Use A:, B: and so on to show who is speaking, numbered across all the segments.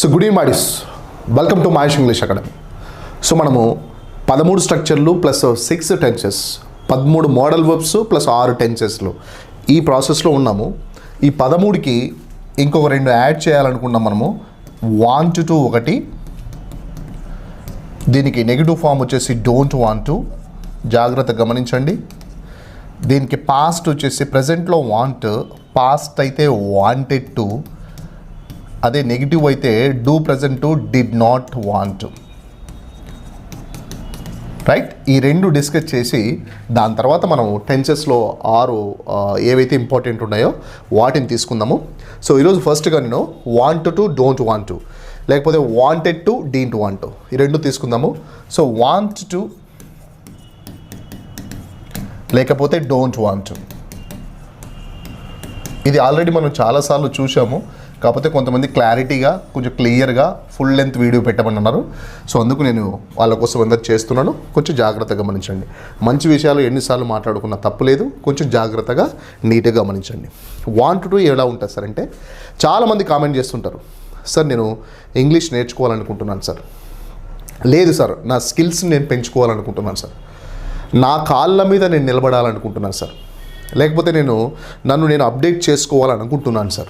A: So good evening my dears. Welcome to Mahesh English academy so మనము పదమూడు స్ట్రక్చర్లు plus six tenses పదమూడు model verbs plus ఆరు టెన్సెస్లు ఈ ప్రాసెస్లో ఉన్నాము. ఈ పదమూడుకి ఇంకొక రెండు యాడ్ చేయాలనుకున్నాం మనము. వాంట్ టు ఒకటి. దీనికి నెగిటివ్ ఫామ్ వచ్చేసి డోంట్ వాంట్ టు జాగ్రత్త గమనించండి. దీనికి పాస్ట్ వచ్చేసి ప్రజెంట్లో వాంట్ పాస్ట్ అయితే వాంటెడ్ టు అదే నెగిటివ్ అయితే do present to did not want right ఈ రెండు డిస్కస్ చేసి దాని తర్వాత మనం టెన్సెస్లో ఆరు ఏవైతే ఇంపార్టెంట్ ఉన్నాయో వాటిని తీసుకుందాము. సో ఈరోజు ఫస్ట్గా నేను want to don't want to లేకపోతే wanted to didn't want to ఈ రెండు తీసుకుందాము. సో వాంట్ టు లేకపోతే డోంట్ వాంట్ ఇది ఆల్రెడీ మనం చాలాసార్లు చూసాము కాకపోతే కొంతమంది క్లారిటీగా కొంచెం క్లియర్గా ఫుల్ లెంత్ వీడియో పెట్టమన్నారు సో అందుకు నేను వాళ్ళ కోసం అందరు చేస్తున్నాను. కొంచెం జాగ్రత్తగా గమనించండి. మంచి విషయాలు ఎన్నిసార్లు మాట్లాడుకున్నా తప్పులేదు కొంచెం జాగ్రత్తగా నీట్గా గమనించండి. వాంట్ టు ఎలా ఉంటుంది సార్ అంటే చాలామంది కామెంట్ చేస్తుంటారు. సార్ నేను ఇంగ్లీష్ నేర్చుకోవాలనుకుంటున్నాను సార్. లేదు సార్ నా స్కిల్స్ నేను పెంచుకోవాలనుకుంటున్నాను సార్. నా కాళ్ళ మీద నేను నిలబడాలనుకుంటున్నాను సార్. లేకపోతే నేను నన్ను నేను అప్డేట్ చేసుకోవాలనుకుంటున్నాను సార్.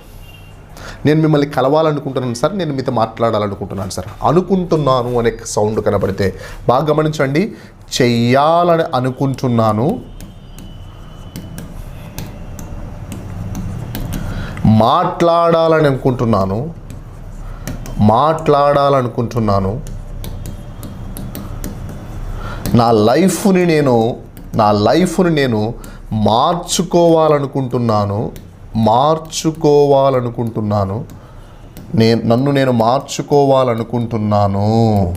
A: నేను మిమ్మల్ని కలవాలనుకుంటున్నాను సార్ నేను మీతో మాట్లాడాలనుకుంటున్నాను సార్. అనుకుంటున్నాను అనే సౌండ్ కనబడితే బాగా గమనించండి. చెయ్యాలని అనుకుంటున్నాను. మాట్లాడాలని అనుకుంటున్నాను. మాట్లాడాలనుకుంటున్నాను. నా లైఫ్ని నేను నా లైఫ్ని నేను మార్చుకోవాలనుకుంటున్నాను. మార్చుకోవాలనుకుంటున్నాను. నేను నన్ను నేను మార్చుకోవాలనుకుంటున్నాను.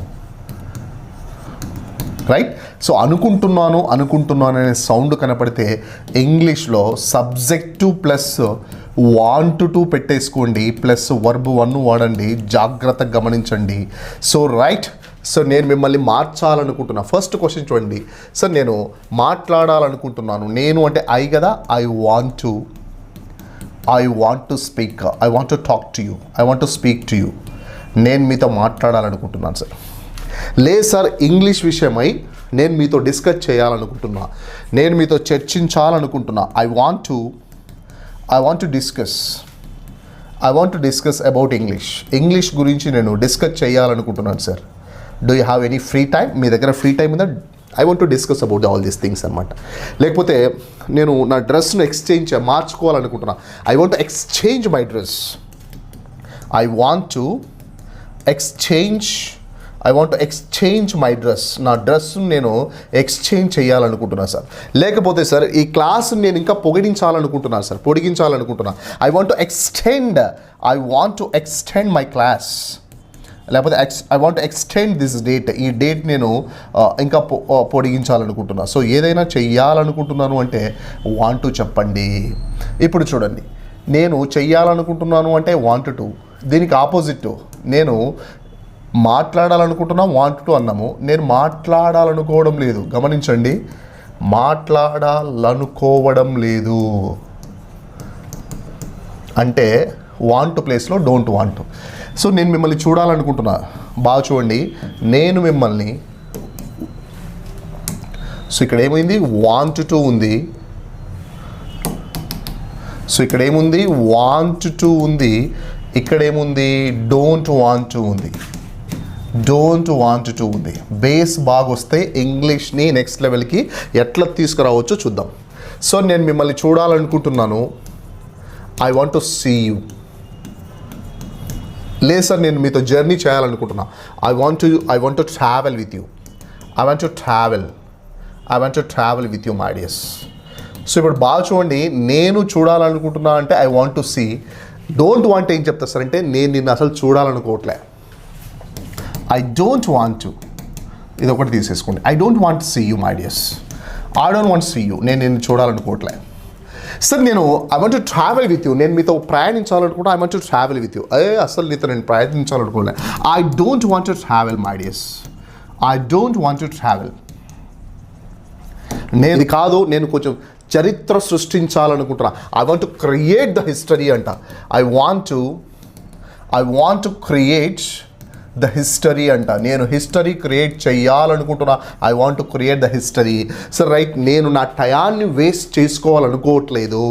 A: రైట్ సో అనుకుంటున్నాను అనుకుంటున్నాను అనే సౌండ్ కనపడితే ఇంగ్లీష్లో సబ్జెక్టు ప్లస్ వాంట్ టు పెట్టేసుకోండి ప్లస్ వర్బ్ వన్ వాడండి జాగ్రత్తగా గమనించండి. So right? సో నేను మిమ్మల్ని మార్చాలనుకుంటున్నా. ఫస్ట్ క్వశ్చన్ చూడండి. సార్ నేను మాట్లాడాలనుకుంటున్నాను. నేను అంటే ఐ కదా? I want to. I want to speak I want to talk to you I want to speak to you నేను మీతో మాట్లాడాలనుకుంటున్నాను సార్ లేదు సార్ ఇంగ్లీష్ విషయమై నేను మీతో డిస్కస్ చేయాలనుకుంటున్నా. నేను మీతో చర్చించాలనుకుంటున్నా. I want to I want to discuss I want to discuss about English English గురించి నేను డిస్కస్ చేయాలనుకుంటున్నాను sir do you have any free time మీ దగ్గర ఫ్రీ టైం ఉందా? I want to discuss about all these things అనమాట లేకపోతే నేను నా డ్రెస్ను exchange మార్చుకోవాలనుకుంటున్నా. I want exchange my dress I want to exchange I want exchange my dress నా డ్రెస్ను నేను ఎక్స్చేంజ్ చేయాలనుకుంటున్నాను సార్. లేకపోతే సార్ ఈ క్లాస్ని నేను ఇంకా పొగిడించాలనుకుంటున్నాను sir. పొడిగించాలనుకుంటున్నా. I want to extend I want to extend my class లేకపోతే ex I want extend this date ఈ డేట్ నేను ఇంకా పొ- పొడిగించాలనుకుంటున్నా. సో ఏదైనా చెయ్యాలనుకుంటున్నాను అంటే వాంట్ టు చెప్పండి. ఇప్పుడు చూడండి. నేను చెయ్యాలనుకుంటున్నాను అంటే వాంట్ టు దీనికి ఆపోజిట్ నేను మాట్లాడాలనుకుంటున్నా వాంట్ టు అన్నాము. నేను మాట్లాడాలనుకోవడం లేదు. గమనించండి. మాట్లాడాలనుకోవడం లేదు. అంటే వాంట్ ప్లేస్లో డోంట్ వాంట్ సో నేను మిమ్మల్ని చూడాలనుకుంటున్నా. బాగా చూడండి. నేను మిమ్మల్ని సో ఇక్కడ ఏమైంది? వాంట్ టు ఉంది. సో ఇక్కడ ఏముంది? వాంట్ టు ఉంది. ఇక్కడ ఏముంది? డోంట్ వాంట్ టు ఉంది. డోంట్ వాంట్ టు ఉంది. బేస్ బాగా వస్తే ఇంగ్లీష్ని నెక్స్ట్ లెవెల్కి ఎట్లా తీసుకురావచ్చో చూద్దాం. సో నేను మిమ్మల్ని చూడాలనుకుంటున్నాను. I want to see you లేదు సార్ నేను మీతో జర్నీ చేయాలనుకుంటున్నా. I want to I want to travel with you I want to travel I want to travel with you my dears so ఇప్పుడు బాగా చూడండి నేను చూడాలనుకుంటున్నా అంటే I want to see don't want ఏం చెప్తా సార్ అంటే నేను నిన్ను అసలు చూడాలనుకోవట్లే. ఐ డోంట్ వాంట్ టు ఇది ఒకటి తీసేసుకోండి I don't want see you my dears I don't want see you నేను నిన్ను చూడాలనుకోవట్లే. సార్ నేను I want to travel with you నేను మీతో ప్రయాణించాలనుకుంటా I want to travel with you ఏ అసలు నీతో నేను ప్రయత్నించాలనుకోలే. I don't want to travel my dears I don't want to travel నేను కాదు నేను కొంచెం చరిత్ర సృష్టించాలనుకుంటున్నా. I want to create the history అంట. I want to I want to create the history అంట. నేను హిస్టరీ క్రియేట్ చేయాలనుకుంటున్నా I want to create the history so right నేను నా టయాన్ని వేస్ట్ చేసుకోవాలనుకోవట్లేదు.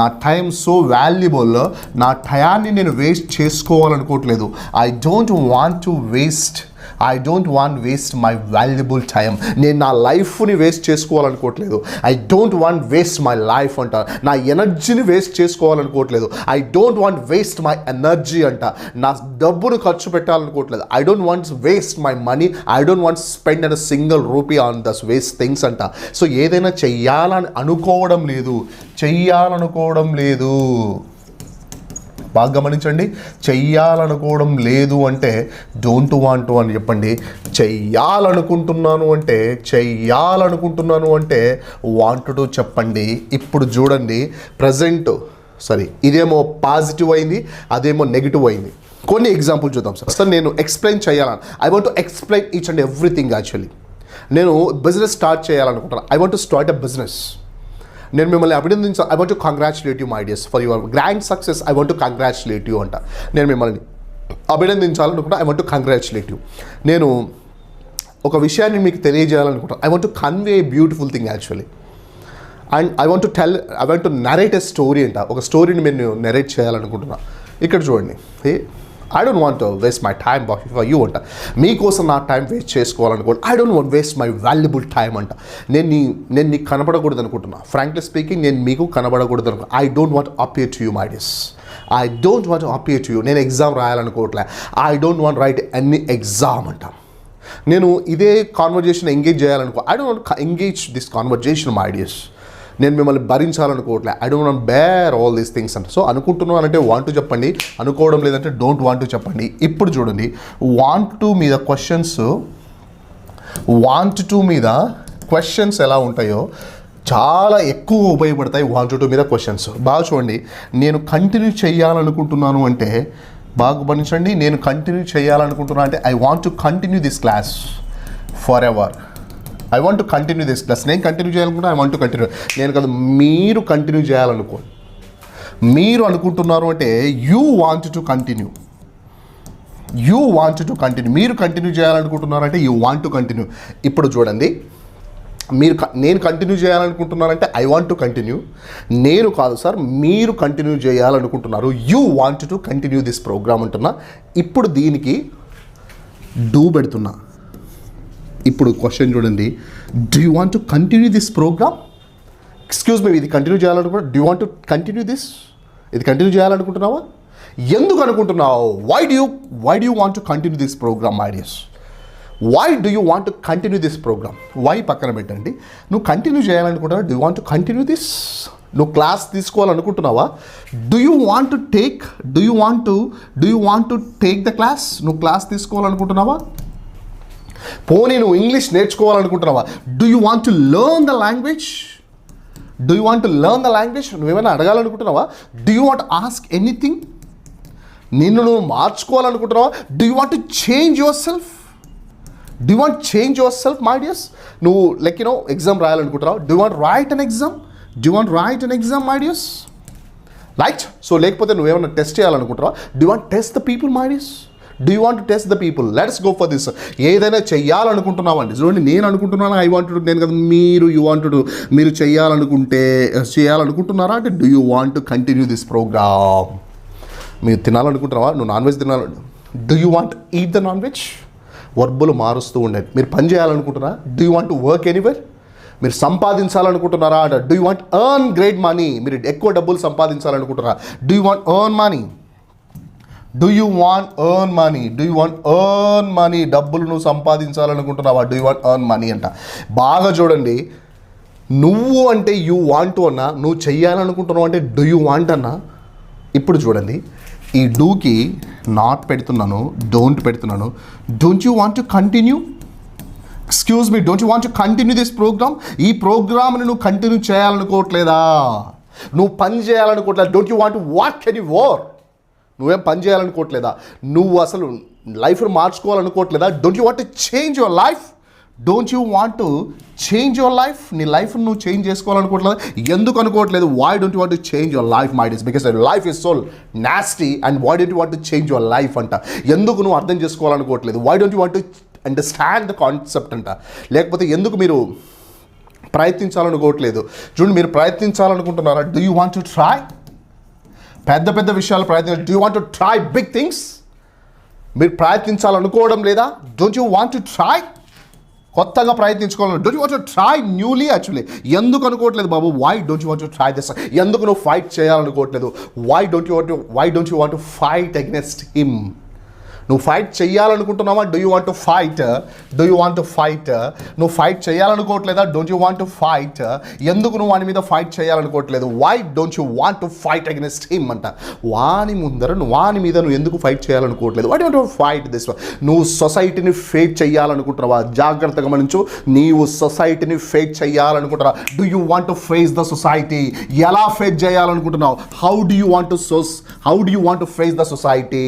A: నా టైం సో వాల్యుబుల్ నా టయాన్ని నేను waste చేసుకోవాలనుకోవట్లేదు. I don't want to waste I don't want waste my valuable time నేను నా లైఫ్ని waste చేసుకోవాలనుకోవట్లేదు. I don't want waste my life అంట. నా ఎనర్జీని waste చేసుకోవాలనుకోవట్లేదు. I don't want waste my energy అంట. నా డబ్బును ఖర్చు పెట్టాలనుకోవట్లేదు. I don't want waste my money I don't want spend an single rupee on this waste things అంట. So ఏదైనా చెయ్యాలని అనుకోవడం లేదు. చెయ్యాలనుకోవడం లేదు. బాగా గమనించండి. చెయ్యాలనుకోవడం లేదు అంటే డోంట్ వాంట్ అని చెప్పండి. చెయ్యాలనుకుంటున్నాను అంటే చెయ్యాలనుకుంటున్నాను అంటే వాంట్ టు చెప్పండి. ఇప్పుడు చూడండి. ప్రజెంట్ సారీ ఇదేమో పాజిటివ్ అయింది అదేమో నెగిటివ్ అయింది. కొన్ని ఎగ్జాంపుల్ చూద్దాం సార్. సార్ నేను ఎక్స్ప్లెయిన్ చేయాలని I want to explain each and everything actually నేను బిజినెస్ స్టార్ట్ చేయాలనుకుంటున్నాను I want to start a business నేను మిమ్మల్ని అభినందించ I want to congratulate you my dears for your grand success I want to congratulate you అంట. నేను మిమ్మల్ని అభినందించాలనుకుంటా I want to congratulate you నేను ఒక విషయాన్ని మీకు తెలియజేయాలనుకుంటాను I want to convey beautiful thing actually and I want to tell I want to narrate a story అంట. ఒక స్టోరీని నేను నెరేట్ చేయాలనుకుంటున్నా. ఇక్కడ చూడండి. ఏ? I don't want waste my time for you అంట. మీకోసం నా time waste చేసుకోవాలనుకోండి I don't want waste my valuable time అంట. నేను నీ నేను నీకు కనబడకూడదు అనుకుంటున్నా. ఫ్రాంక్లీ స్పీకింగ్ నేను మీకు కనబడకూడదు అనుకో. I don't want appear to you my dears I don't want appear to you నేను exam రాయాలనుకోవట్లే. I don't want write any exam అంట. నేను ఇదే conversation engage చేయాలనుకో. I don't want engage this conversation my dears నేను మిమ్మల్ని భరించాలనుకోవట్లే. I don't want bear all these things అంట. So అనుకుంటున్నాను అంటే want చెప్పండి. అనుకోవడం లేదంటే డోంట్ వాంట్ చెప్పండి. ఇప్పుడు చూడండి. వాంట్ టు మీద క్వశ్చన్స్ వాంట్ టు మీద క్వశ్చన్స్ ఎలా ఉంటాయో చాలా ఎక్కువ ఉపయోగపడతాయి వాంట్ టు మీద క్వశ్చన్స్ బాగా చూడండి. నేను కంటిన్యూ చేయాలనుకుంటున్నాను అంటే బాగా గమనించండి. నేను కంటిన్యూ చేయాలనుకుంటున్నాను అంటే I want to continue this class forever I want to continue this plus నేను కంటిన్యూ చేయాలనుకుంటే ఐ వాంట్ టు కంటిన్యూ నేను కాదు మీరు కంటిన్యూ చేయాలనుకోండి. మీరు అనుకుంటున్నారు అంటే you want to continue you want to continue మీరు కంటిన్యూ చేయాలనుకుంటున్నారంటే యూ వాంట్ టు కంటిన్యూ ఇప్పుడు చూడండి. మీరు క- నేను కంటిన్యూ చేయాలనుకుంటున్నారంటే ఐ వాంట్ టు కంటిన్యూ నేను కాదు సార్ మీరు కంటిన్యూ చేయాలనుకుంటున్నారు. You want to continue this programme అంటున్నా. ఇప్పుడు దీనికి డూ పెడుతున్నా. ఇప్పుడు క్వశ్చన్ చూడండి. Do you want to continue this programme excuse me ఇది కంటిన్యూ చేయాలనుకుంటున్నా do want to continue this ఇది కంటిన్యూ చేయాలనుకుంటున్నావా? ఎందుకు అనుకుంటున్నావు? Why do you why do you want to continue this programme dears why do you want to continue this programme why పక్కన పెట్టండి. నువ్వు continue చేయాలనుకుంటున్నావా? Do want to continue this నువ్వు class తీసుకోవాలనుకుంటున్నావా? Do you want to take do you want to do you want to take the class నువ్వు class తీసుకోవాలనుకుంటున్నావా? పోనీ నువ్వు English నేర్చుకోవాలనుకుంటున్నావా? Do you want to learn the language do you want to learn the language నువ్వేమైనా అడగాలనుకుంటున్నావా? Do you want ask anything నిన్ను నువ్వు మార్చుకోవాలనుకుంటున్నావా? Do you want to change yourself do want change yourself my dears నువ్వు like you know exam రాయాలనుకుంటున్నావు? Do want write an exam do want write an exam my dears right so లేకపోతే నువ్వేమైనా test చేయాలనుకుంటున్నావా? Do want test the people my dears do you want test the people let's go for this ఏదైనా చెయ్యాలనుకుంటున్నావండి చూడండి నేను అనుకుంటున్నాను? I want నేను కదా మీరు యూ వాంట్ మీరు చేయాలనుకుంటే చేయాలనుకుంటున్నారా? అంటే do you want continue this programme మీరు తినాలనుకుంటున్నావా? నువ్వు నాన్ వెజ్ తినాలి do you want eat the non veg వర్బులు మారుస్తూ ఉండేది మీరు పని చేయాలనుకుంటున్నారా? Do you want work anywhere మీరు సంపాదించాలనుకుంటున్నారా? అంటే do you want earn great money మీరు ఎక్కువ డబ్బులు సంపాదించాలనుకుంటున్నారా? Do you want earn money do you want earn money do you want earn money డబ్బులు నువ్వు సంపాదించాలనుకుంటున్నావా? Do you want earn money అంట. బాగా చూడండి. నువ్వు అంటే యూ వాంట్ అన్నా నువ్వు చెయ్యాలనుకుంటున్నావు అంటే డూ యూ వాంట్ అన్నా ఇప్పుడు చూడండి. ఈ డూకి నాట్ పెడుతున్నాను డోంట్ పెడుతున్నాను. Don't you want to continue excuse me don't you want to continue this programme ఈ ప్రోగ్రామ్ని నువ్వు కంటిన్యూ చేయాలనుకోవట్లేదా? నువ్వు పని చేయాలనుకోవట్లేదు? Don't you want what can you work నువ్వేం పని చేయాలనుకోవట్లేదా? నువ్వు అసలు లైఫ్ను మార్చుకోవాలనుకోవట్లేదా? Don't you want to change your life don't you want to change your life నీ లైఫ్ నువ్వు చేంజ్ చేసుకోవాలనుకోవట్లేదు? ఎందుకు అనుకోవట్లేదు? Why don't you want to change your life my this because life is so nasty and why don't you want to change your life అంట. ఎందుకు నువ్వు అర్థం చేసుకోవాలనుకోవట్లేదు? Why don't you want to understand the concept అంట. లేకపోతే ఎందుకు మీరు ప్రయత్నించాలనుకోవట్లేదు? చూడండి మీరు ప్రయత్నించాలనుకుంటున్నారా? Do you want to try పెద్ద పెద్ద విషయాలు ప్రయత్నించు do you want to try big things మీరు ప్రయత్నించాలనుకోవడం లేదా? Don't you want to try కొత్తగా ప్రయత్నించుకోవాలి don't you want to try newly actually ఎందుకు అనుకోవట్లేదు బాబు? Why don't you want to try this ఎందుకు నువ్వు fight చేయాలనుకోవట్లేదు? Why don't you want why don't you want to fight against him నువ్వు fight చేయాలనుకుంటున్నావా do you want to fight do you want to fight నువ్వు fight చేయాలనుకోవట్లేదా don't you want to fight ఎందుకు నువ్వు వాని మీద fight చేయాలనుకోవట్లేదు why don't you want to fight against him అంట. వాని ముందర నువ్వు వాని మీద నువ్వు ఎందుకు ఫైట్ చేయాలనుకోవట్లేదు వాట్ యూ ఫైట్ దిస్ నువ్వు సొసైటీని ఫేట్ చేయాలనుకుంటున్నావా జాగ్రత్తగా గమనించు. నీవు సొసైటీని fate చేయాలనుకుంటున్నావా do you want to face the society ఎలా ఫేస్ చేయాలనుకుంటున్నావు? How do you want to సోస్ how do you want to face the society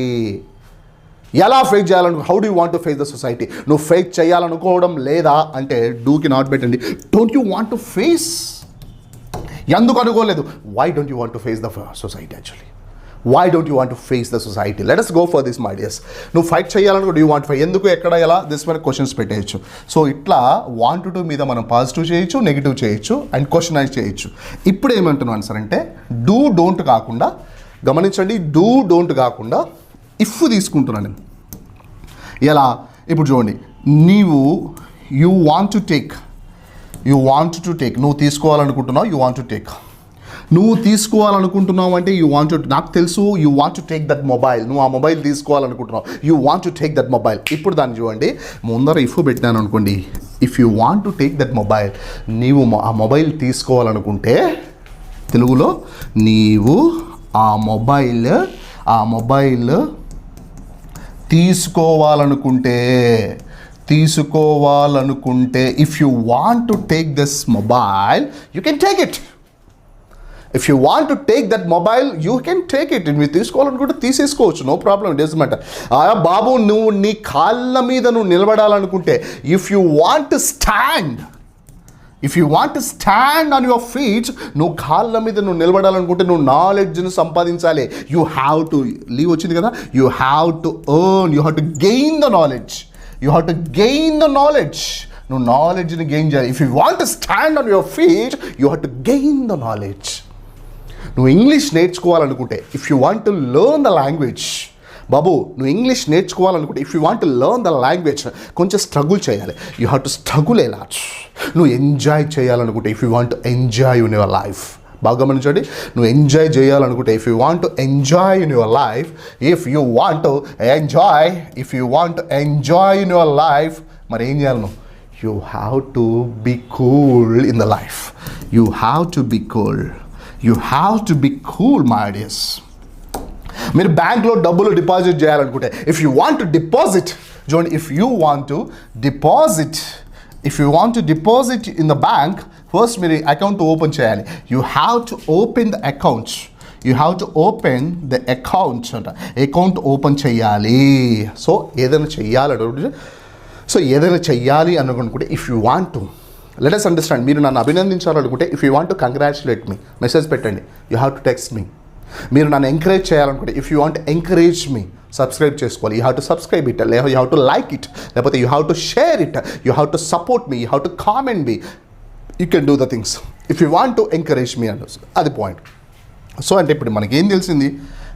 A: ఎలా fake చేయాలను how do want to face the society నువ్వు fake చేయాలనుకోవడం లేదా? అంటే డూకి not పెట్టండి. Don't you want to face ఎందుకు అనుకోలేదు? Why don't you want to face the society actually why don't you want to face the society let us go for this my dears నువ్వు fight చేయాలనుకో do want fight ఎందుకు ఎక్కడ ఎలా? This మీద questions పెట్టేయచ్చు. So ఇట్లా want to మీద మనం పాజిటివ్ చేయొచ్చు నెగిటివ్ చేయొచ్చు అండ్ క్వశ్చనైజ్ చేయొచ్చు. ఇప్పుడు ఏమంటున్నాను సార్ అంటే డూ డోంట్ కాకుండా గమనించండి డూ డోంట్ కాకుండా ఇఫ్ తీసుకుంటున్నాను నేను. ఎలా? ఇప్పుడు చూడండి. నీవు you want to take you want to take నువ్వు తీసుకోవాలనుకుంటున్నావు యూ వాంట్ టు టేక్ నువ్వు తీసుకోవాలనుకుంటున్నావు అంటే యూ వాంట్ టు నాకు తెలుసు you want to take that mobile నువ్వు ఆ mobile తీసుకోవాలనుకుంటున్నావు. You want to take that mobile ఇప్పుడు దాన్ని చూడండి. ముందర ఇఫ్ పెట్టినాను అనుకోండి. If you want to take that mobile నీవు ఆ మొబైల్ తీసుకోవాలనుకుంటే తెలుగులో నీవు ఆ మొబైల్ ఆ మొబైల్ తీసుకోవాలనుకుంటే తీసుకోవాలనుకుంటే if you want to take this mobile you can take it if you want to take that mobile you can take it మీరు తీసుకోవాలనుకుంటే తీసేసుకోవచ్చు. No problem it is matter బాబు నువ్వు నీ కాళ్ళ మీద నువ్వు నిలబడాలనుకుంటే if you want stand if you want to stand on your feet నువ్వు కాళ్ళ మీద నువ్వు నిలబడాలనుకుంటే నువ్వు నాలెడ్జ్ను సంపాదించాలి. యూ హ్యావ్ టు లీవ్ వచ్చింది కదా? You have to earn you have to gain the knowledge you have to gain the knowledge నువ్వు నాలెడ్జ్ని గెయిన్ చేయాలి. If you want to stand on your feet you have to gain the knowledge నువ్వు English నేర్చుకోవాలనుకుంటే if you want to learn the language బాబు నువ్వు English నేర్చుకోవాలనుకుంటే if you want to learn the language కొంచెం struggle చేయాలి. You have to struggle ఎలా నువ్వు enjoy చేయాలనుకుంటే if you want to enjoy in your life బాగా గమనించండి. నువ్వు ఎంజాయ్ చేయాలనుకుంటే if you want enjoy in your life if you want enjoy if you want enjoy in your life మరి ఏం చేయాలి నువ్వు? You have to be cool in the life you have to be cool you have to be cool my ideas మీరు బ్యాంక్లో డబ్బులు deposit చేయాలనుకుంటే if you want to deposit చూడండి if you want to deposit if you want to deposit in the bank first మీరు account open చేయాలి. You have to open the account you have to open the account అంట. Account open చేయాలి. So ఏదైనా చెయ్యాలి so ఏదైనా చెయ్యాలి అనుకుంటే if you want to let us understand మీరు నన్ను అభినందించాలనుకుంటే if you want to congratulate me message పెట్టండి. You have to text me మీరు నన్ను ఎంకరేజ్ చేయాలనుకుంటే if you want encourage me subscribe చేసుకోవాలి. You have to subscribe it లే you have to like it లేకపోతే you have to share it you have to support me you have to comment me you can do the things if you want to encourage me and అది point so అంటే ఇప్పుడు మనకేం తెలిసింది?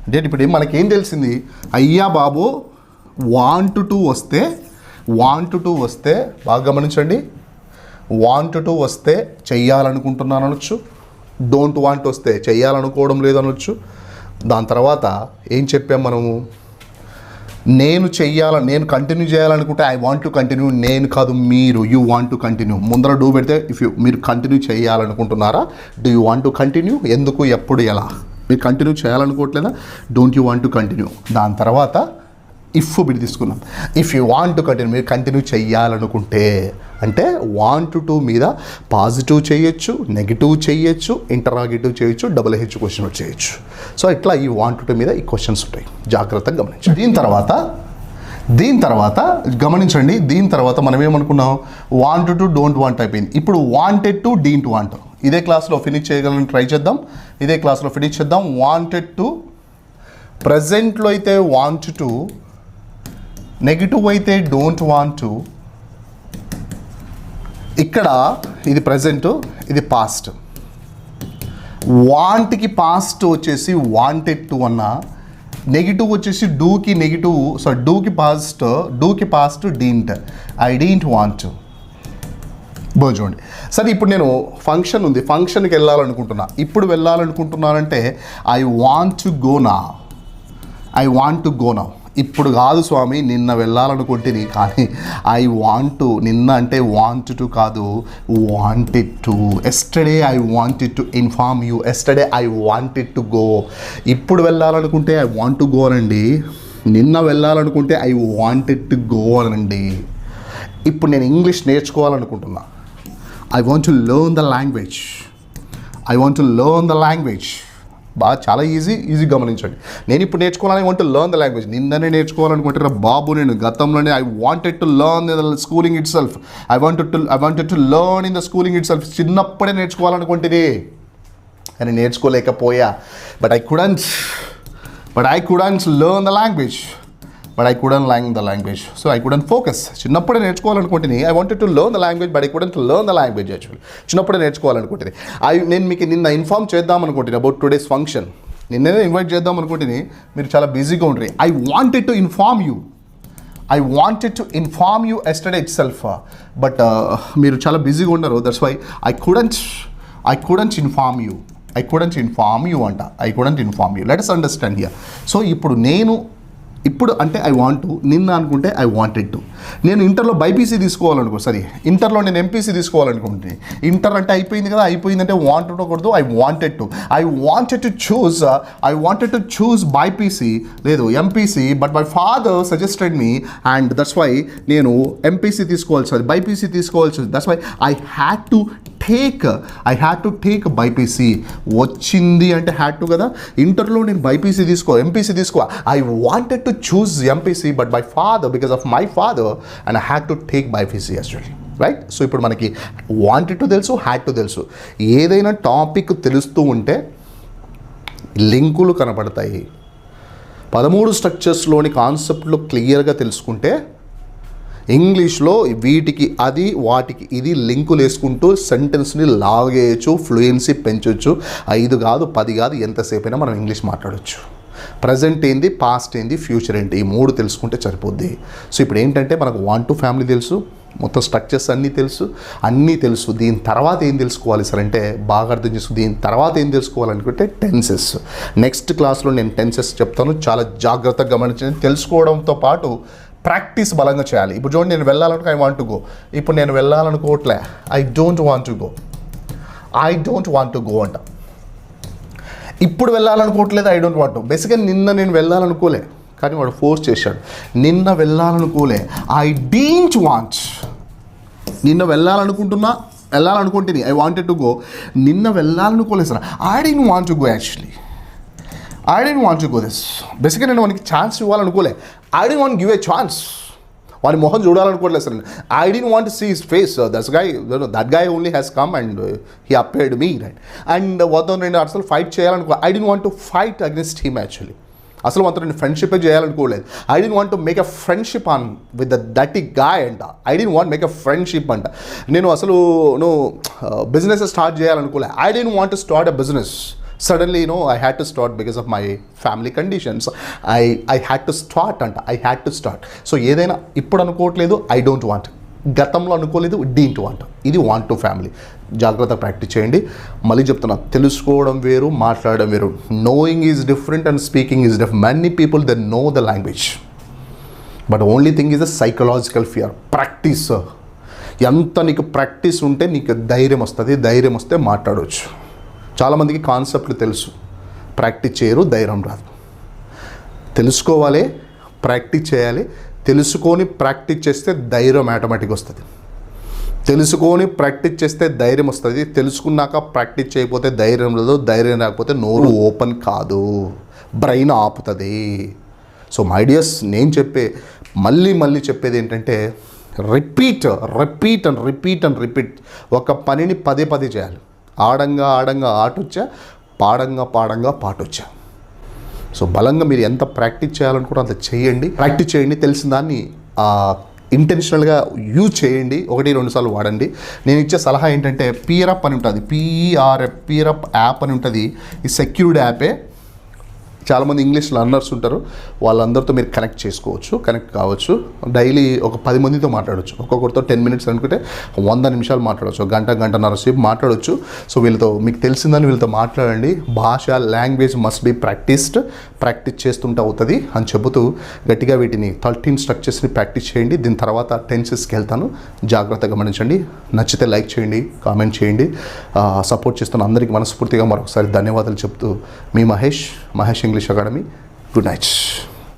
A: అంటే ఇప్పుడు మనకేం తెలిసింది? అయ్యా బాబు వాంట్ టు వస్తే వాంట్ టు వస్తే బాగా గమనించండి. వాంట్ టు వస్తే చెయ్యాలనుకుంటున్నాను అనొచ్చు డోంట్ వాంట్ వస్తే చేయాలనుకోవడం లేదనొచ్చు. దాని తర్వాత ఏం చెప్పాం మనము? నేను చెయ్యాల నేను కంటిన్యూ చేయాలనుకుంటే ఐ వాంట్ టు కంటిన్యూ నేను కాదు మీరు యూ వాంట్ టు కంటిన్యూ ముందర డూ పెడితే ఇఫ్ యూ మీరు కంటిన్యూ చేయాలనుకుంటున్నారా? Do you want to continue ఎందుకు ఎప్పుడు ఎలా? మీరు continue చేయాలనుకోవట్లేదా? Don't you want to continue దాని తర్వాత ఇఫ్ బిడి తీసుకున్నాం if you want to continue మీరు కంటిన్యూ చేయాలనుకుంటే అంటే వాంట్ టు మీద పాజిటివ్ చేయొచ్చు నెగిటివ్ చేయొచ్చు ఇంటరాగేటివ్ చేయొచ్చు డబుల్ హెచ్ క్వశ్చన్ చేయొచ్చు. సో ఇట్లా ఈ వాంట్ టు మీద ఈ క్వశ్చన్స్ ఉంటాయి. జాగ్రత్తగా గమనించండి. దీని తర్వాత దీని తర్వాత గమనించండి దీని తర్వాత మనం ఏమనుకున్నాం? వాంట్ టు డోంట్ వాంట్ అయిపోయింది. ఇప్పుడు వాంటెడ్ టు డీంట్ వాంట్ ఇదే క్లాస్లో ఫినిష్ చేయగలని ట్రై చేద్దాం. ఇదే క్లాస్లో ఫినిష్ చేద్దాం. వాంటెడ్ టు ప్రజెంట్లో అయితే వాంట్ టు నెగిటివ్ అయితే డోంట్ వాంట్ టు ఇక్కడ ఇది ప్రజెంట్ ఇది పాస్ట్ వాంట్కి పాస్ట్ వచ్చేసి వాంటెడ్ టు అన్న. నెగిటివ్ వచ్చేసి డూకి నెగిటివ్ సారీ డూకి past డూకి past didn't I didn't want బో చూడండి. సరే ఇప్పుడు నేను ఫంక్షన్ ఉంది. ఫంక్షన్కి వెళ్ళాలనుకుంటున్నా. ఇప్పుడు వెళ్ళాలనుకుంటున్నానంటే ఐ వాంట్ టు గో నా ఐ వాంట్ టు గో నా ఇప్పుడు కాదు స్వామి నిన్న వెళ్ళాలనుకుంటుంది కానీ ఐ వాంట్ టు నిన్న అంటే వాంట్ టు కాదు wanted to yesterday I wanted to inform you yesterday I wanted to go ఇప్పుడు వెళ్ళాలనుకుంటే ఐ వాంట్ టు గో అనండి. నిన్న వెళ్ళాలనుకుంటే ఐ వాంటెడ్ టు గో అనండి. ఇప్పుడు నేను English నేర్చుకోవాలనుకుంటున్నా. I want to learn the language I want to learn the language బాగా చాలా ఈజీ ఈజీ గమనించండి. నేను ఇప్పుడు నేర్చుకోవాలని వాంట్ లర్న్ ద లాంగ్వేజ్ నిన్ననే నేర్చుకోవాలనుకుంటున్నా బాబు నేను గతంలోనే I wanted to learn the schooling itself I wanted to I wanted to learn in the schooling itself చిన్నప్పుడే నేర్చుకోవాలనుకుంటుంది కానీ నేర్చుకోలేకపోయా. But I couldn't but I couldn't learn the language but I couldn't long the language so I couldn't focus చిన్నప్పుడే నేర్చుకోవాలనుకుంటుంది I wanted to learn the language but I couldn't to the language actually చిన్నప్పుడే నేర్చుకోవాలనుకుంటుంది I నేను మీకు నిన్న inform చేద్దాం అనుకుంటుంది about today's function నిన్నే invite చేద్దాం అనుకుంటుంది మీరు చాలా బిజీగా ఉండరు. I wanted to inform you I wanted to inform you yesterday itself but మీరు చాలా బిజీగా ఉన్నారు. That's why I couldn't I couldn't inform you I couldn't inform you అంట. I couldn't inform you let's understand here so ఇప్పుడు నేను ఇప్పుడు అంటే I want నిన్న అనుకుంటే ఐ వాంటెడ్ టు నేను ఇంటర్లో బైపీసీ తీసుకోవాలనుకో సరే ఇంటర్లో నేను ఎంపీసీ తీసుకోవాలనుకుంటే ఇంటర్ అంటే అయిపోయింది కదా అయిపోయిందంటే వాంట్ ఉండకూడదు I wanted to I wanted to choose I wanted to choose BiPC లేదు MPC but my father suggested me and that's why నేను ఎంపీసీ తీసుకోవాల్సి అది బైపీసీ తీసుకోవాల్సి that's why I had to take I had to take BiPC వచ్చింది అంటే had to కదా. ఇంటర్లో నేను బైపీసీ తీసుకో ఎంపీసీ తీసుకో. I wanted to choose MPC but my father because of my father and I had to take BiPC actually right so ఇప్పుడు మనకి wanted to తెలుసు హ్యాడ్ టు తెలుసు. ఏదైనా టాపిక్ తెలుస్తూ ఉంటే లింకులు కనపడతాయి పదమూడు స్ట్రక్చర్స్లోని కాన్సెప్ట్లు క్లియర్గా తెలుసుకుంటే ఇంగ్లీష్లో వీటికి అది వాటికి ఇది లింకులు వేసుకుంటూ సెంటెన్స్ని లాగేయచ్చు ఫ్లూయెన్సీ పెంచవచ్చు ఐదు కాదు పది కాదు ఎంతసేపైనా మనం ఇంగ్లీష్ మాట్లాడవచ్చు ప్రజెంట్ ఏంది పాస్ట్ ఏంది ఫ్యూచర్ ఏంటి? ఈ మూడు తెలుసుకుంటే సరిపోద్ది. సో ఇప్పుడు ఏంటంటే మనకు వన్ టు ఫ్యామిలీ తెలుసు మొత్తం స్ట్రక్చర్స్ అన్నీ తెలుసు అన్నీ తెలుసు. దీని తర్వాత ఏం తెలుసుకోవాలి సార్ అంటే బాగా అర్థం చేసుకో దీని తర్వాత ఏం తెలుసుకోవాలనుకుంటే టెన్సెస్ నెక్స్ట్ క్లాస్లో నేను టెన్సెస్ చెప్తాను చాలా జాగ్రత్తగా గమనించండి. తెలుసుకోవడంతో పాటు ప్రాక్టీస్ బలంగా చేయాలి. ఇప్పుడు చూడండి నేను వెళ్ళాలనుకో ఐ వాంట్ టు గో ఇప్పుడు నేను వెళ్ళాలనుకోవట్లే I don't want to go I don't want to go అంట. ఇప్పుడు వెళ్ళాలనుకోవట్లేదు ఐ డోంట్ వాంట్ బేసిక్గా నిన్న నేను వెళ్ళాలనుకోలే కానీ వాడు ఫోర్స్ చేశాడు. నిన్న వెళ్ళాలనుకోలే. ఐ డీంట్ వాంట్ నిన్న వెళ్ళాలనుకుంటున్నా వెళ్ళాలనుకుంటుంది. ఐ వాంటెడ్ టు గో నిన్న వెళ్ళాలనుకోలేదు sir. I didn't want to go actually I didn't want to go this బేసిక్గా నేను వానికి chance ఇవ్వాలనుకోలే. I didn't want give a chance వారి మొహం చూడాలనుకోవట్లేదు sir. I didn't want see his face this guy that guy only has come and he upped me right and వద్ద రెండు అసలు fight చేయాలనుకో I didn't want to fight against him actually అసలు మాత్రం నేను friendship చేయాలనుకోలేదు. I don't want to make a friendship on with the that guy అంట. I don't want make a friendship అంట. నేను అసలు నువ్వు business start చేయాలనుకోలే. I don't want to start a business suddenly no I had to start because of my family conditions I I had to start అంట. I had to start so ఏదైనా ఇప్పుడు అనుకోవట్లేదు I don't want గతంలో అనుకోలేదు don't want ఇది want to family జాగ్రత్త practice చేయండి. మళ్ళీ చెప్తున్నా తెలుసుకోవడం వేరు మాట్లాడడం వేరు. Knowing is different and speaking is different many people the know the language but only thing is a psychological fear practice ఎంత నీకు ప్రాక్టీస్ ఉంటే నీకు ధైర్యం వస్తుంది ధైర్యం వస్తే మాట్లాడవచ్చు చాలామందికి కాన్సెప్ట్లు తెలుసు. ప్రాక్టీస్ చేయరు ధైర్యం రాదు. తెలుసుకోవాలి ప్రాక్టీస్ చేయాలి. తెలుసుకొని ప్రాక్టీస్ చేస్తే ధైర్యం ఆటోమేటిక్గా వస్తుంది. తెలుసుకొని ప్రాక్టీస్ చేస్తే ధైర్యం వస్తుంది. తెలుసుకున్నాక ప్రాక్టీస్ చేయకపోతే ధైర్యం లేదు ధైర్యం రాకపోతే నోరు ఓపెన్ కాదు. బ్రెయిన్ ఆపుతుంది. సో మై డియర్స్ నేను చెప్పే మళ్ళీ మళ్ళీ చెప్పేది ఏంటంటే repeat repeat and repeat and repeat. ఒక పనిని పదే పదే చేయాలి. ఆడంగా ఆడంగా ఆటొచ్చా? పాడంగా పాడంగా పాటొచ్చా? సో బలంగా మీరు ఎంత ప్రాక్టీస్ చేయాలనుకుంటే అంత చేయండి. ప్రాక్టీస్ చేయండి. తెలిసిన దాన్ని ఇంటెన్షనల్గా యూజ్ చేయండి. ఒకటి రెండు సార్లు వాడండి. నేను ఇచ్చే సలహా ఏంటంటే పీఆర్ఎఫ్ అని ఉంటుంది. పీఈఆర్ఎఫ్ పీఆర్ఎఫ్ యాప్ అని ఉంటుంది. ఈ సెక్యూర్డ్ యాపే చాలామంది ఇంగ్లీష్ లర్నర్స్ ఉంటారు. వాళ్ళందరితో మీరు కనెక్ట్ చేసుకోవచ్చు కనెక్ట్ కావచ్చు. డైలీ ఒక పది మందితో మాట్లాడవచ్చు ఒక్కొక్కరితో టెన్ మినిట్స్ అనుకుంటే వంద నిమిషాలు మాట్లాడవచ్చు గంట గంటన్నర సేపు మాట్లాడవచ్చు సో వీళ్ళతో మీకు తెలిసిందని వీళ్ళతో మాట్లాడండి. భాష language must be practised practice చేస్తుంటే అవుతుంది అని చెబుతూ గట్టిగా వీటిని థర్టీన్ స్ట్రక్చర్స్ని ప్రాక్టీస్ చేయండి. దీని తర్వాత టెన్సెస్కి వెళ్తాను. జాగ్రత్తగా గమనించండి. నచ్చితే లైక్ చేయండి కామెంట్ చేయండి. సపోర్ట్ చేస్తున్న అందరికీ మనస్ఫూర్తిగా మరొకసారి ధన్యవాదాలు చెప్తూ మీ Mahesh Mahesh English academy good night